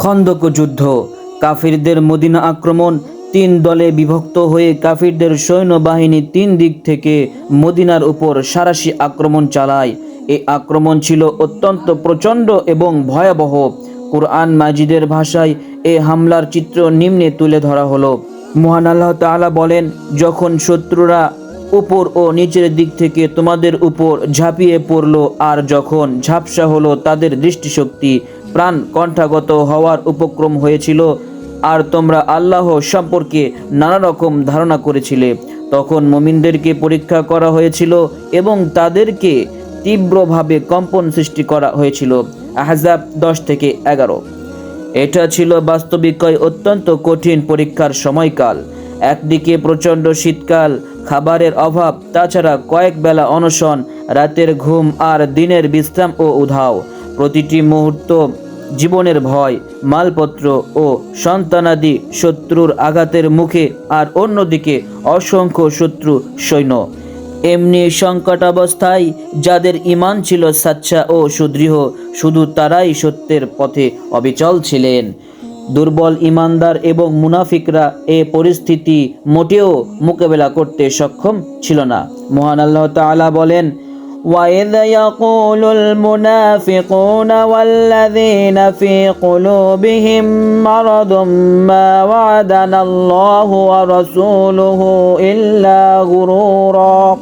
খন্দক যুদ্ধ কাফিরদের মদিনা আক্রমণ, তিন দলে বিভক্ত হয়ে কাফিরদের সৈন্যবাহিনী তিন দিক থেকে মদিনার উপর সারাশি আক্রমণ চালায়। এই আক্রমণ ছিল অত্যন্ত প্রচণ্ড এবং ভয়াবহ। কোরআন মাজিদের ভাষায় এই হামলার চিত্র নিম্নে তুলে ধরা হলো। মহান আল্লাহ তাআলা বলেন, যখন শত্রুরা উপর ও নিচের দিক থেকে তোমাদের উপর ঝাঁপিয়ে পড়ল, আর যখন ঝাপসা হলো তাদের দৃষ্টিশক্তি প্রাণ কণ্ঠাগত হওয়ার উপক্রম হয়েছিল। আর তোমরা আল্লাহ সম্পর্কে নানা রকম ধারণা করেছিলে। তখন মমিনদেরকে পরীক্ষা করা হয়েছিল এবং তাদেরকে তীব্রভাবে কম্পন সৃষ্টি করা হয়েছিল। আহজাব দশ থেকে এগারো। এটা ছিল বাস্তবিকই অত্যন্ত কঠিন পরীক্ষার সময়কাল। একদিকে প্রচণ্ড শীতকাল, খাবারের অভাব, তাছাড়া কয়েক বেলা অনশন, রাতের ঘুম আর দিনের বিশ্রাম ও উধাও। প্রতিটি মুহূর্ত জীবনের ভয়, মালপত্র ও সন্তানাদি শত্রুর আঘাতের মুখে আর অন্যদিকে অসংখ্য শত্রু সৈন্য। এমনি সংকটাবস্থায় যাদের ইমান ছিল সাচ্চা ও সুদৃঢ়, শুধু তারাই সত্যের পথে অবিচল ছিলেন। দুর্বল ইমানদার এবং মুনাফিকরা এ পরিস্থিতি মোটেও মোকাবেলা করতে সক্ষম ছিল না। মহান আল্লাহ তাআলা বলেন وإذ يقول المنافقون والذين في قلوبهم مرض ما وعدنا الله ورسوله إلا غرورا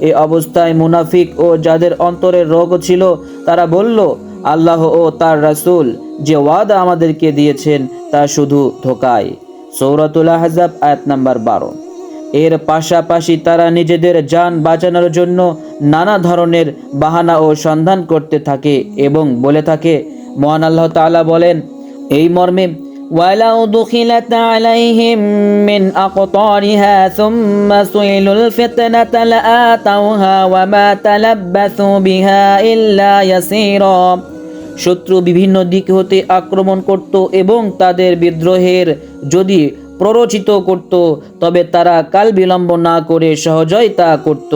এই অবস্থায় মুনাফিক ও যাদের অন্তরের রোগ ছিল তারা বলল আল্লাহ ও তার রাসূল যে ওয়াদা আমাদেরকে দিয়েছেন তা শুধু ধোকায় সৌরাতুল আহজাব আয়াত নাম্বার বারো এর পাশাপাশি তারা নিজেদের যান বাঁচানোর জন্য নানা ধরনের বাহানা ও সন্ধান করতে থাকে এবং বলে থাকে মহান আল্লাহ তাআলা বলেন এই মর্মে ولو دخلت عليهم من أقطارها ثم سئلوا الفتنة لآتوها وما تلبثوا بها إلا يسيرا শত্রু বিভিন্ন দিক হতে আক্রমণ করত এবং তাদের বিদ্রোহের যদি প্ররোচিত করত, তবে তারা কাল বিলম্ব না করে সহজই তা করত।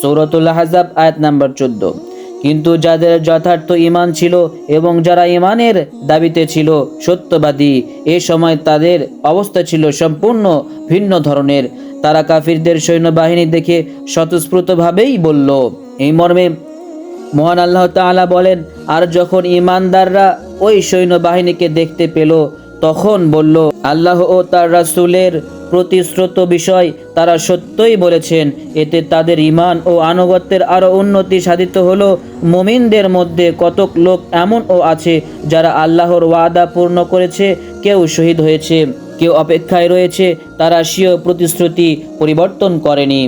সৌরতুল হাজাব আয়াত নাম্বার চোদ্দ। কিন্তু যাদের যথার্থ ইমান ছিল এবং যারা ইমানের দাবিতে ছিল সত্যবাদী, এ সময় তাদের অবস্থা ছিল সম্পূর্ণ ভিন্ন ধরনের। তারা কাফিরদের সৈন্যবাহিনী দেখে স্বতঃস্ফূর্তভাবেই বলল, এই মর্মে মহান আল্লাহ তাআলা বলেন, আর যখন ইমানদাররা ওই সৈন্যবাহিনীকে দেখতে পেল তখন বলল, আল্লাহ ও তার রাসূলের প্রতিশ্রুত বিষয় তারা সত্যই বলেছেন। এতে তাদের ইমান ও আনুগত্যের আরও উন্নতি সাধিত হলো। মুমিনদের মধ্যে কতক লোক এমনও আছে যারা আল্লাহর ওয়াদা পূর্ণ করেছে, কেউ শহীদ হয়েছে, কেউ অপেক্ষায় রয়েছে, তারা স্বীয় প্রতিশ্রুতি পরিবর্তন করেনি।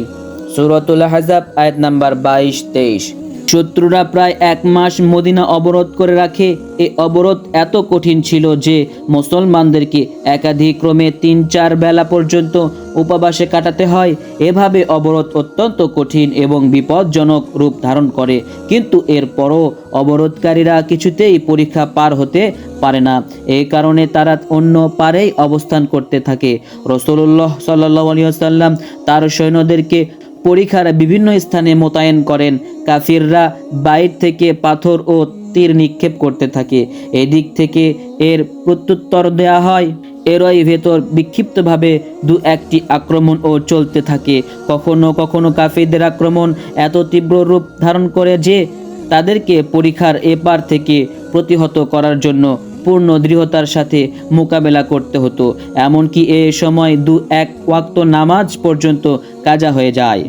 সুরতুল হাজাব আয়াত নাম্বার বাইশ, তেইশ। শত্রুরা প্রায় এক মাস মদিনা অবরোধ করে রাখে। এ অবরোধ এত কঠিন ছিল যে মুসলমানদেরকে একাধিক্রমে তিন চার বেলা পর্যন্ত উপবাসে কাটাতে হয়। এভাবে অবরোধ অত্যন্ত কঠিন এবং বিপজ্জনক রূপ ধারণ করে। কিন্তু এরপরও অবরোধকারীরা কিছুতেই পরীক্ষা পার হতে পারে না। এই কারণে তারা অন্য পারেই অবস্থান করতে থাকে। রসুল্লাহ সাল্লাহ আলিয়াল্লাম তার সৈন্যদেরকে পরীক্ষার বিভিন্ন স্থানে মোতায়েন করেন। কাফিররা বাইর থেকে পাথর ও তীর নিক্ষেপ করতে থাকে। এদিক থেকে এর প্রত্যুত্তর দেয়া হয়। এরই ভেতর বিক্ষিপ্তভাবে দু একটি আক্রমণ ও চলতে থাকে। কখনো কখনো কাফিরদের আক্রমণ এত তীব্র রূপ ধারণ করে যে তাদেরকে পরীক্ষার এপার থেকে প্রতিহত করার জন্য পূর্ণ দৃঢ়তার সাথে মোকাবেলা করতে হতো, এমনকি এ সময় দু এক ওয়াক্ত নামাজ পর্যন্ত কাজা হয়ে যায়।